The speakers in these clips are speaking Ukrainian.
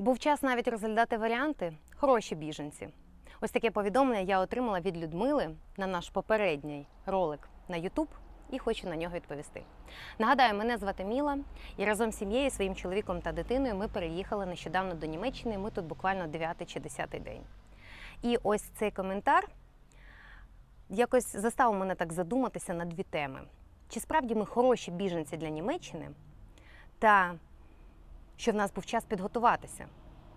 Був час навіть розглядати варіанти хороші біженці. Ось таке повідомлення я отримала від Людмили на наш попередній ролик на YouTube і хочу на нього відповісти. Нагадаю, мене звати Міла, і разом з сім'єю, своїм чоловіком та дитиною ми переїхали нещодавно до Німеччини. Ми тут буквально 9 чи 10 день. І ось цей коментар якось заставив мене так задуматися на дві теми: чи справді ми хороші біженці для Німеччини, та що в нас був час підготуватися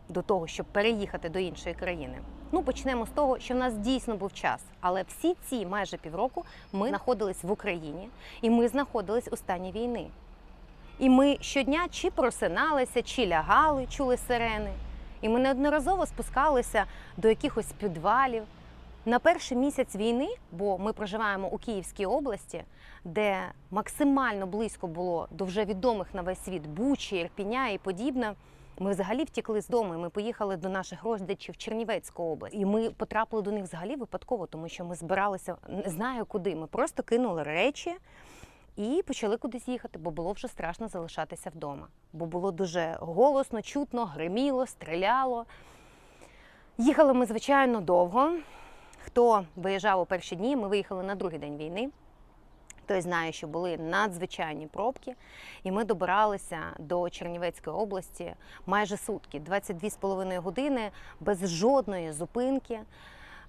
до того, щоб переїхати до іншої країни. Ну, почнемо з того, що в нас дійсно був час, але всі ці майже півроку ми знаходились в Україні, і ми знаходились у стані війни. І ми щодня чи просиналися, чи лягали, чули сирени. І ми неодноразово спускалися до якихось підвалів. На перший місяць війни, бо ми проживаємо у Київській області, де максимально близько було до вже відомих на весь світ Бучі, Ірпіня і подібне. Ми взагалі втікли з дому. і Ми поїхали до наших родичів в Чернівецьку область. І ми потрапили до них взагалі випадково, тому що ми збиралися не знаю куди. Ми просто кинули речі і почали кудись їхати, бо було вже страшно залишатися вдома. Бо було дуже голосно, чутно, гриміло, стріляло. Їхали ми, звичайно, довго. Хто виїжджав у перші дні, ми виїхали на другий день війни. Той знає, що були надзвичайні пробки, і ми добиралися до Чернівецької області майже сутки, 22,5 години без жодної зупинки,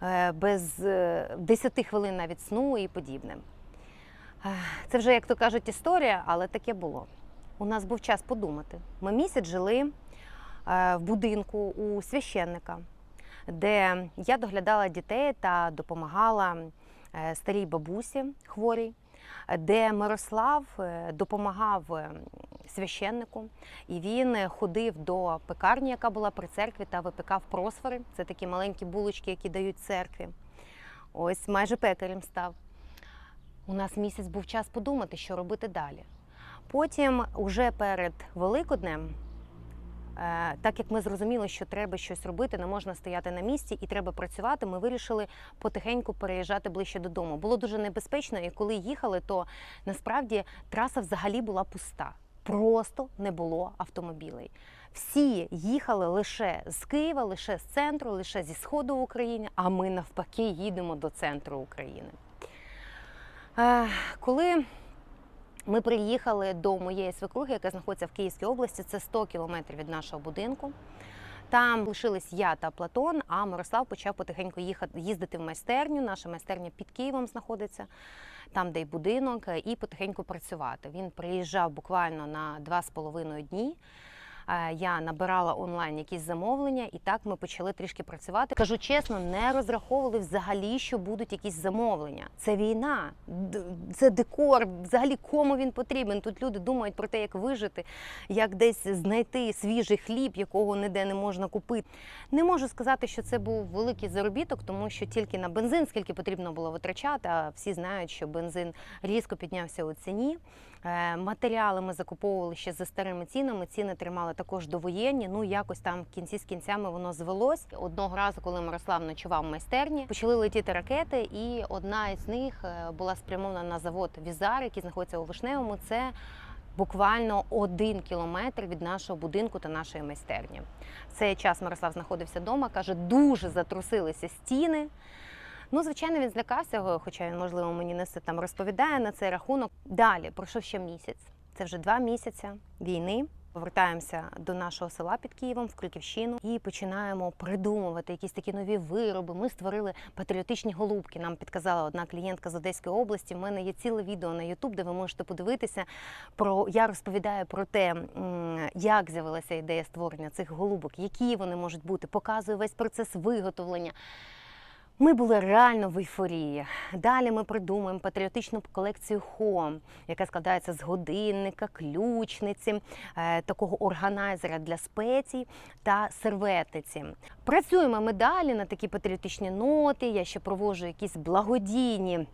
е, без е, 10 хвилин навіть сну і подібне. Е, Це вже, як то кажуть, історія, але таке було. У нас був час подумати. Ми місяць жили е, в будинку у священника, де я доглядала дітей та допомагала е, старій бабусі хворій де Мирослав е, допомагав е, священнику, і він ходив до пекарні, яка була при церкві, та випекав просфори. Це такі маленькі булочки, які дають церкві. Ось майже пекарем став. У нас місяць був час подумати, що робити далі. Потім, уже перед Великоднем, так як ми зрозуміли, що треба щось робити, не можна стояти на місці і треба працювати, ми вирішили потихеньку переїжджати ближче додому. Було дуже небезпечно, і коли їхали, то насправді траса взагалі була пуста. Просто не було автомобілей. Всі їхали лише з Києва, лише з центру, лише зі сходу України, а ми навпаки їдемо до центру України. Е, Коли ми приїхали до моєї свекруги, яка знаходиться в Київській області, це 100 кілометрів від нашого будинку. Там лишились я та Платон, а Мирослав почав потихеньку їхати, їздити в майстерню. Наша майстерня під Києвом знаходиться, там, де й будинок, і потихеньку працювати. Він приїжджав буквально на два з половиною дні. Е, Я набирала онлайн якісь замовлення, і так ми почали трішки працювати. Кажу чесно, не розраховували взагалі, що будуть якісь замовлення. Це війна, це декор. Взагалі кому він потрібен? Тут люди думають про те, як вижити, як десь знайти свіжий хліб, якого ніде не можна купити. Не можу сказати, що це був великий заробіток, тому що тільки на бензин, скільки потрібно було витрачати. А всі знають, що бензин різко піднявся у ціні. Е, Матеріали ми закуповували ще за старими цінами. Ціни тримали також довоєнні. Ну якось там в кінці з кінцями воно звелось. Одного разу, коли Мирослав ночував в майстерні, почали летіти ракети, і одна із них е, була спрямована на завод Візар, який знаходиться у Вишневому. Це буквально один кілометр від нашого будинку та нашої майстерні. Цей час Мирослав знаходився вдома, каже, дуже затрусилися стіни. Ну, звичайно, він злякався, хоча він, можливо, мені не все там розповідає на цей рахунок. Далі пройшов ще місяць. Це вже два місяці війни. Повертаємося до нашого села під Києвом в Криківщину і починаємо придумувати якісь такі нові вироби. Ми створили патріотичні голубки. Нам підказала одна клієнтка з Одеської області. У мене є ціле відео на Ютуб, де ви можете подивитися. Про я розповідаю про те, як з'явилася ідея створення цих голубок, які вони можуть бути. Показую весь процес виготовлення. Ми були реально в ейфорії. Далі ми придумуємо патріотичну колекцію Home, яка складається з годинника, ключниці, е, такого органайзера для спецій та серветиці. Працюємо ми далі на такі патріотичні ноти. Я ще проводжу якісь благодійні.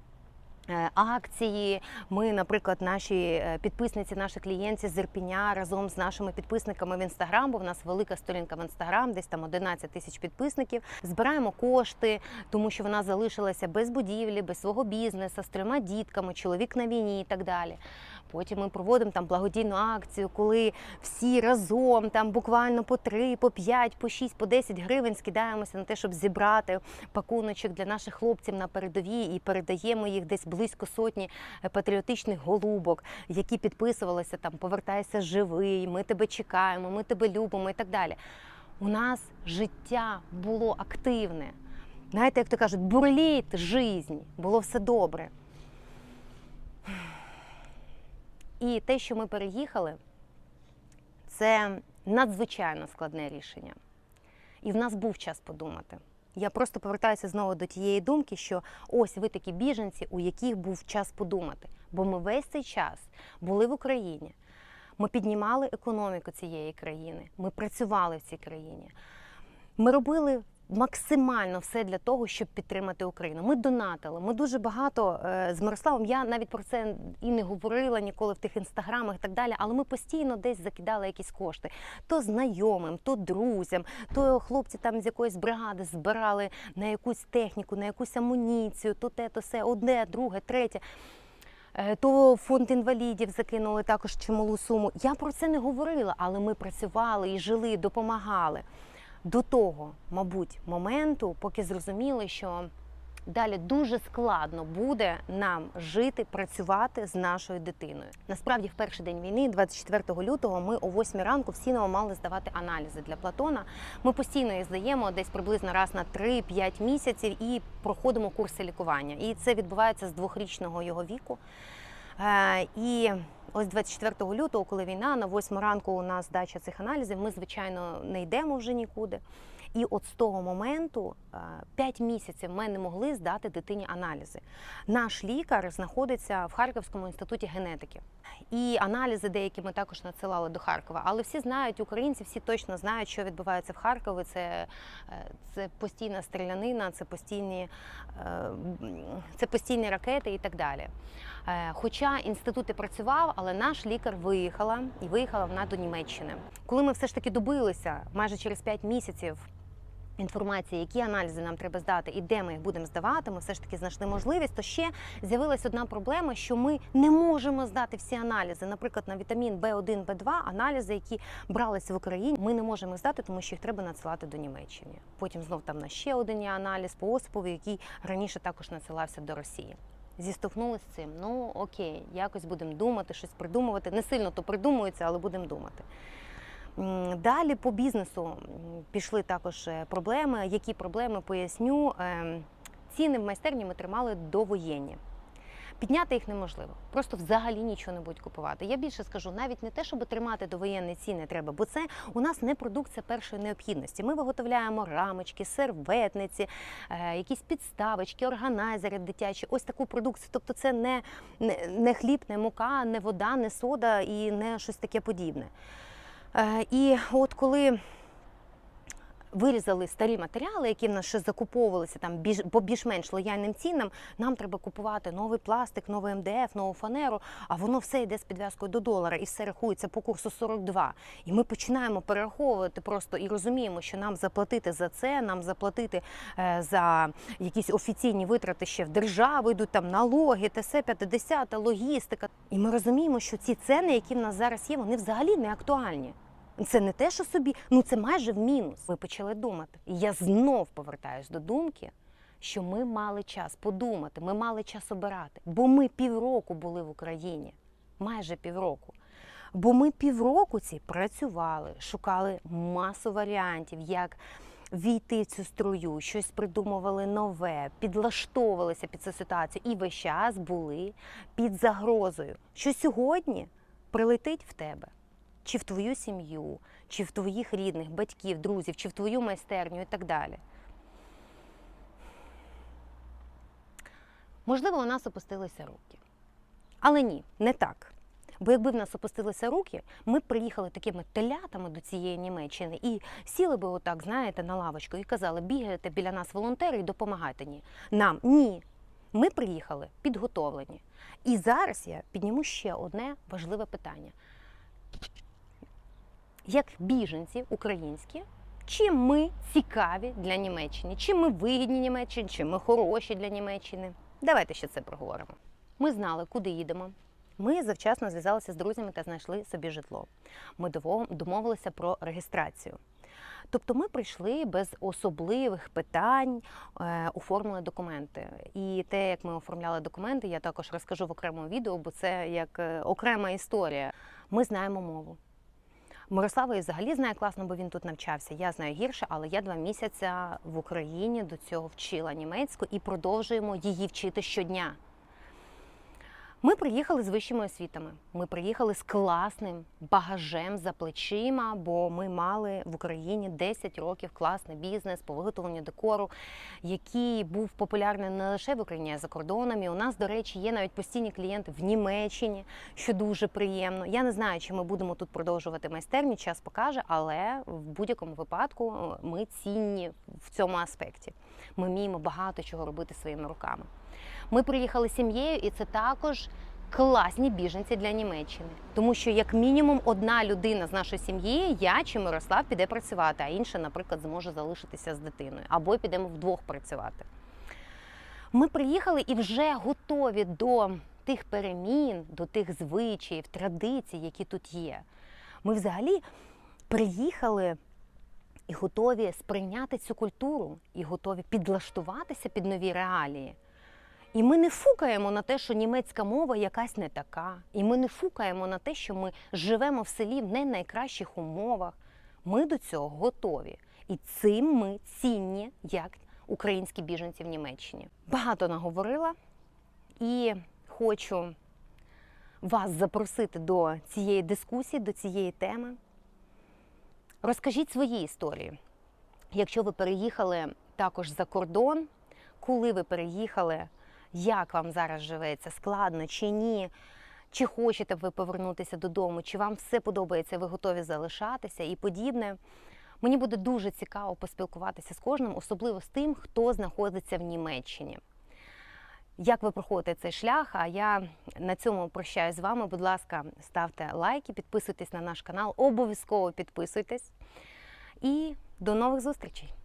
Е, Акції, ми, наприклад, наші е, підписниці, наші клієнти з Ірпіня разом з нашими підписниками в інстаграм, бо в нас велика сторінка в інстаграм, десь там 11 тисяч підписників. Збираємо кошти, тому що вона залишилася без будівлі, без свого бізнесу, з трьома дітками, чоловік на війні і так далі. Потім ми проводимо там благодійну акцію, коли всі разом там буквально по 3, по 5, по 6, по 10 гривень скидаємося на те, щоб зібрати пакуночок для наших хлопців на передовій і передаємо їх десь близько сотні е, патріотичних голубок, які підписувалися там Повертайся живий, ми тебе чекаємо, ми тебе любимо і так далі. У нас життя було активне. Знаєте, як то кажуть, бурліт жизнь, було все добре. І те, що ми переїхали, це надзвичайно складне рішення. І в нас був час подумати. Я просто повертаюся знову до тієї думки, що ось ви такі біженці, у яких був час подумати. Бо ми весь цей час були в Україні. Ми піднімали економіку цієї країни, ми працювали в цій країні. Ми робили максимально все для того, щоб підтримати Україну. Ми донатили. Ми дуже багато е, з Мирославом. Я навіть про це і не говорила ніколи в тих інстаграмах і так далі. Але ми постійно десь закидали якісь кошти то знайомим, то друзям, то хлопці там з якоїсь бригади збирали на якусь техніку, на якусь амуніцію, то те, то все, одне, друге, третє. Е, То фонд інвалідів закинули також чималу суму. Я про це не говорила, але ми працювали і жили, допомагали до того, мабуть, моменту, поки зрозуміли, що далі дуже складно буде нам жити, працювати з нашою дитиною. Насправді, в перший день війни, 24 лютого, ми о 8 ранку всі нам мали здавати аналізи для Платона. Ми постійно їх здаємо десь приблизно раз на 3-5 місяців і проходимо курси лікування. І це відбувається з двохрічного його віку. Е, І ось 24 лютого, коли війна, на 8 ранку у нас дача цих аналізів, ми, звичайно, не йдемо вже нікуди. І от з того моменту 5 місяців ми не могли здати дитині аналізи. Наш лікар знаходиться в Харківському інституті генетики. І аналізи деякі ми також надсилали до Харкова. Але всі знають, українці всі точно знають, що відбувається в Харкові. Це, е, це постійна стрілянина, це постійні, е, це постійні ракети і так далі. Е, Хоча інститут і працював, але наш лікар виїхала і виїхала вона до Німеччини. Коли ми все ж таки добилися майже через 5 місяців інформації, які аналізи нам треба здати і де ми їх будемо здавати, ми все ж таки знайшли можливість, то ще з'явилася одна проблема, що ми не можемо здати всі аналізи. Наприклад, на вітамін В1, В2, аналізи, які бралися в Україні, ми не можемо їх здати, тому що їх треба надсилати до Німеччини. Потім знов там на ще один аналіз по який раніше також надсилався до Росії. Зістохнулися з цим. Ну окей, якось будемо думати, щось придумувати. Не сильно то придумується, але будемо думати. Далі по бізнесу пішли також е, проблеми. Які проблеми поясню? Ем, Ціни в майстерні ми тримали довоєнні. Підняти їх неможливо, просто взагалі нічого не будуть купувати. Я більше скажу, навіть не те, щоб тримати довоєнні ціни треба, бо це у нас не продукція першої необхідності. Ми виготовляємо рамочки, серветниці, е, якісь підставочки, органайзери дитячі. Ось таку продукцію. Тобто, це не, не, не хліб, не мука, не вода, не сода і не щось таке подібне. Е, І от коли вирізали старі матеріали, які в нас ще закуповувалися там більш, по більш-менш лояльним цінам, нам треба купувати новий пластик, новий МДФ, нову фанеру, а воно все йде з підв'язкою до долара і все рахується по курсу 42. І ми починаємо перераховувати просто і розуміємо, що нам заплатити за це, нам заплатити е, за якісь офіційні витрати ще в державу, йдуть там налоги, ТС 50, логістика. І ми розуміємо, що ці ціни, які в нас зараз є, вони взагалі не актуальні. Це не те, що собі, ну це майже в мінус. Ми почали думати. І я знов повертаюсь до думки, що ми мали час подумати, ми мали час обирати. Бо ми півроку були в Україні, майже півроку. Бо ми півроку ці працювали, шукали масу варіантів, як війти в цю струю, щось придумували нове, підлаштовувалися під цю ситуацію і весь час були під загрозою, що сьогодні прилетить в тебе чи в твою сім'ю, чи в твоїх рідних, батьків, друзів, чи в твою майстерню і так далі. Можливо, у нас опустилися руки. Але ні, не так. Бо якби в нас опустилися руки, ми б приїхали такими телятами до цієї Німеччини і сіли би отак, знаєте, на лавочку і казали, бігаєте біля нас волонтери і допомагайте ні. нам. Ні. Ми приїхали підготовлені. І зараз я підніму ще одне важливе питання як біженці українські, чим ми цікаві для Німеччини, чим ми вигідні Німеччині, чим ми хороші для Німеччини. Давайте ще це проговоримо. Ми знали, куди їдемо. Ми завчасно зв'язалися з друзями та знайшли собі житло. Ми домовилися про реєстрацію. Тобто ми прийшли без особливих питань, е, оформили документи. І те, як ми оформляли документи, я також розкажу в окремому відео, бо це як е, окрема історія. Ми знаємо мову. Мирослава і взагалі знає класно, бо він тут навчався. Я знаю гірше, але я два місяці в Україні до цього вчила німецьку і продовжуємо її вчити щодня. Ми приїхали з вищими освітами. Ми приїхали з класним багажем за плечима, бо ми мали в Україні 10 років класний бізнес по виготовленню декору, який був популярний не лише в Україні, а за кордонами. У нас, до речі, є навіть постійні клієнти в Німеччині, що дуже приємно. Я не знаю, чи ми будемо тут продовжувати майстерню, час покаже, але в будь-якому випадку е, ми цінні в цьому аспекті. Ми вміємо багато чого робити своїми руками. Ми приїхали з сім'єю, і це також класні біженці для Німеччини. Тому що, як мінімум, одна людина з нашої сім'ї, я чи Мирослав, піде працювати, а інша, наприклад, зможе залишитися з дитиною, або підемо вдвох працювати. Ми приїхали і вже готові до тих перемін, до тих звичаїв, традицій, які тут є. Ми взагалі приїхали і готові сприйняти цю культуру, і готові підлаштуватися під нові реалії. І ми не фукаємо на те, що німецька мова якась не така. І ми не фукаємо на те, що ми живемо в селі в не найкращих умовах. Ми до цього готові. І цим ми цінні, як українські біженці в Німеччині. Багато наговорила і хочу вас запросити до цієї дискусії, до цієї теми. Розкажіть свої історії. Якщо ви переїхали також за кордон, коли ви переїхали, як вам зараз живеться, складно чи ні? Чи хочете ви повернутися додому, чи вам все подобається, ви готові залишатися і подібне. Мені буде дуже цікаво поспілкуватися з кожним, особливо з тим, хто знаходиться в Німеччині. Як ви проходите цей шлях? А я на цьому прощаюсь з вами. Будь ласка, ставте лайки, підписуйтесь на наш канал, обов'язково підписуйтесь. І до нових зустрічей!